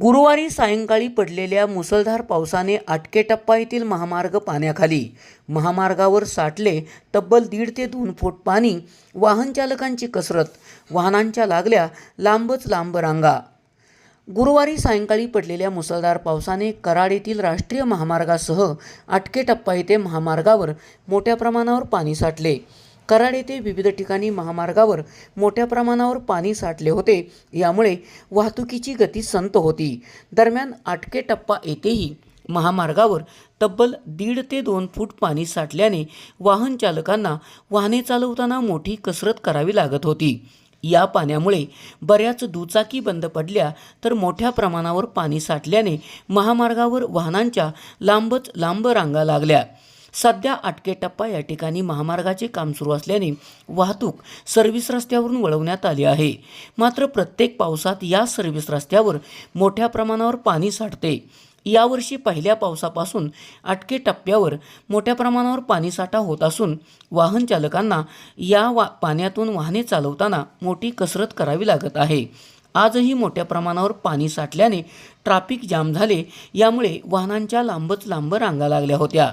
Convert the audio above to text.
गुरुवारी सायंकाळी पडलेल्या मुसळधार पावसाने आटकेटप्पा येथील महामार्ग पाण्याखाली. महामार्गावर साठले तब्बल दीड ते दोन फूट पाणी वाहनचालकांची कसरत वाहनांच्या लागल्या लांबच लांब रांगा. गुरुवारी सायंकाळी पडलेल्या मुसळधार पावसाने कराड येथील राष्ट्रीय महामार्गासह आटकेटप्पा येथे महामार्गावर मोठ्या प्रमाणावर पाणी साठले. कराड येथे विविध ठिकाणी महामार्गावर मोठ्या प्रमाणावर पाणी साठले होते. यामुळे वाहतुकीची गती संत होती. दरम्यान आटके टप्पा येथेही महामार्गावर तब्बल दीड ते दोन फूट पाणी साठल्याने वाहन चालकांना वाहने चालवताना मोठी कसरत करावी लागत होती. या पाण्यामुळे बऱ्याच दुचाकी बंद पडल्या तर मोठ्या प्रमाणावर पाणी साठल्याने महामार्गावर वाहनांच्या लांबच लांब रांगा लागल्या. सध्या आटके टप्पा या ठिकाणी महामार्गाचे काम सुरू असल्याने वाहतूक सर्व्हिस रस्त्यावरून वळवण्यात आली आहे. मात्र प्रत्येक पावसात या सर्व्हिस रस्त्यावर मोठ्या प्रमाणावर पाणी साठते. यावर्षी पहिल्या पावसापासून आटके टप्प्यावर मोठ्या प्रमाणावर पाणीसाठा होत असून वाहन चालकांना या वा पाण्यातून वाहने चालवताना मोठी कसरत करावी लागत आहे. आजही मोठ्या प्रमाणावर पाणी साठल्याने ट्रॅफिक जाम झाले यामुळे वाहनांच्या लांबच लांब रांगा लागल्या होत्या.